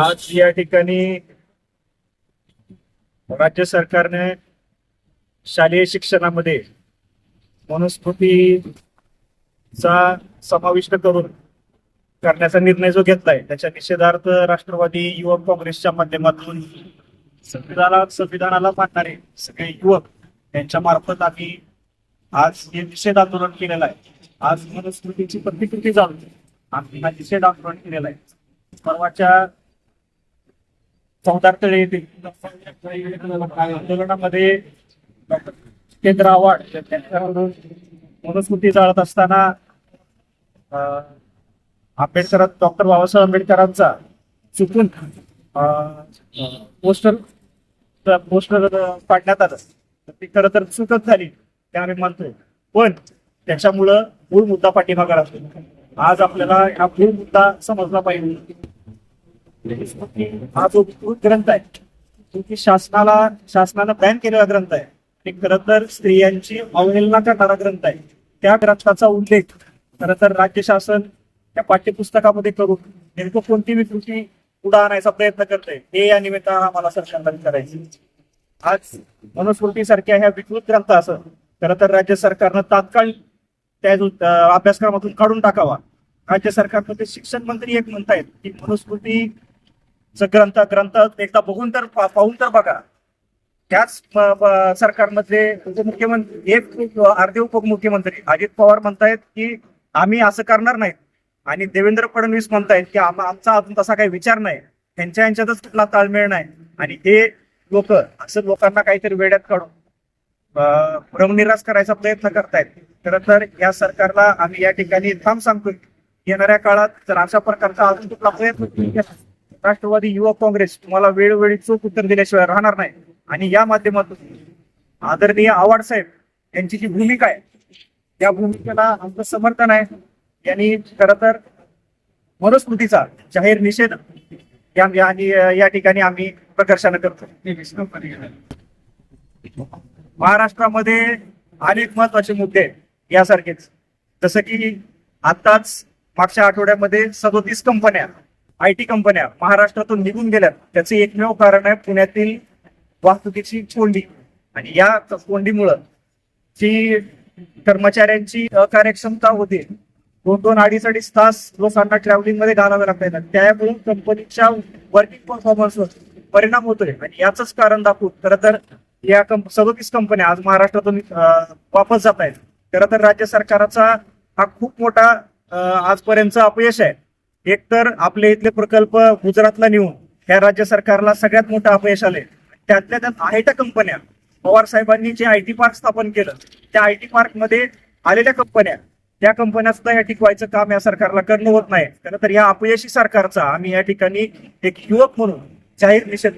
आज या ठिकाणी राज्य सरकारने शालेय शिक्षणामध्ये मनुस्मृतीचा समाविष्ट करून करण्याचा निर्णय जो घेतलाय त्याच्या निषेधार्थ राष्ट्रवादी युवक काँग्रेसच्या माध्यमातून संविधानाला संविधानाला मानणारे सगळे युवक यांच्या मार्फत आम्ही आज हे निषेध आंदोलन केलेलं आहे. आज मनुस्मृतीची प्रतिकृती जाऊन आम्ही हा निषेध आंदोलन केलेला आहे. परवाच्या चौदार तळे येथील आंदोलनामध्ये डॉक्टर जितेंद्र आव्हाड. मनुस्मृती जाळत असताना आंबेडकर डॉक्टर बाबासाहेब आंबेडकरांचा चुकून पोस्टर पोस्टर पाडण्यात आलं. तर ती खरं तर चुकच झाली ते आम्ही मानतोय. पण त्याच्यामुळं मूळ मुद्दा पाठीमागा राहतो आज आपल्याला हा मूळ मुद्दा समजला पाहिजे. हा जो ग्रंथ आहे की शासनाला शासनानं बॅन केलेला ग्रंथ आहे आणि खर तर स्त्रियांची अवहेलना करणारा ग्रंथ आहे. त्या ग्रंथाचा उल्लेख खर तर राज्य शासन त्या पाठ्यपुस्तकामध्ये करून नेमकं कोणती विकृती पुढे आणायचा प्रयत्न करतोय हे या निमित्तानं आम्हाला सरकारला करायचे आज मनुस्मृतीसारख्या ह्या विकृत ग्रंथ असं खरं तर राज्य सरकारनं तात्काळ त्या अभ्यासक्रमातून काढून टाकावा. राज्य सरकारमध्ये शिक्षण मंत्री एक म्हणतायत की मनुस्मृती ग्रंथ ग्रंथ एकदा बघून तर पाहून तर बघा. त्याच सरकारमधले उपमुख्यमंत्री म्हणजे एक अर्धे उपमुख्यमंत्री अजित पवार म्हणतायत की आम्ही असं करणार नाहीत. आणि देवेंद्र फडणवीस म्हणतायत की आमचा अजून तसा काही विचार नाही. त्यांच्या यांच्यातच कुठला ताळमेळ नाही. आणि हे लोक असं लोकांना काहीतरी वेड्यात काढून भ्रमनिराश करायचा प्रयत्न करतायत. खर तर या सरकारला आम्ही या ठिकाणी थांब सांगतोय. येणाऱ्या काळात जर अशा प्रकारचा अजून कुठला प्रयत्न राष्ट्रवादी युवक काँग्रेस तुम्हाला वेळोवेळी चोख उत्तर दिल्याशिवाय राहणार नाही. आणि या माध्यमातून आदरणीय आव्हाड साहेब यांची जी भूमिका आहे त्या भूमिकेला आमचं समर्थन आहे. यांनी खर तर मनुस्मृतीचा जाहीर निषेध या आणि या ठिकाणी आम्ही प्रदर्शन करतो. महाराष्ट्रामध्ये अनेक महत्त्वाचे मुद्दे आहेत यासारखेच. जसं की आताच मागच्या आठवड्यामध्ये सदोतीस कंपन्या आय टी कंपन्या महाराष्ट्रातून निघून गेल्यात. त्याचे एकमेव कारण आहे पुण्यातील वाहतुकीची कोंडी. आणि या कोंडीमुळं जी कर्मचाऱ्यांची अकार्यक्षमता होते दोन दोन अडीच अडीच तास लोकांना ट्रॅव्हलिंगमध्ये घालावे लागतात त्यामुळे कंपनीच्या वर्किंग परफॉर्मन्सवर परिणाम होतोय. आणि याच कारण दाखवून खरं तर या कंप सदोतीस कंपन्या आज महाराष्ट्रातून वापस जात आहेत. खरं तर राज्य सरकारचा हा खूप मोठा आजपर्यंत आजपर्यंतचा अपयश आहे. एकतर आपले इथले प्रकल्प गुजरातला नेऊन या राज्य सरकारला सगळ्यात मोठं अपयश आले त्यातल्या त्यात आयटा कंपन्या. पवार साहेबांनी जे आय टी पार्क स्थापन केलं त्या आय टी पार्कमध्ये आलेल्या कंपन्या. त्या कंपन्या सुद्धा या टिकवायचं काम या सरकारला करणं होत नाही. खरं तर या अपयशी सरकारचा आम्ही या ठिकाणी एक युवक म्हणून जाहीर निषेध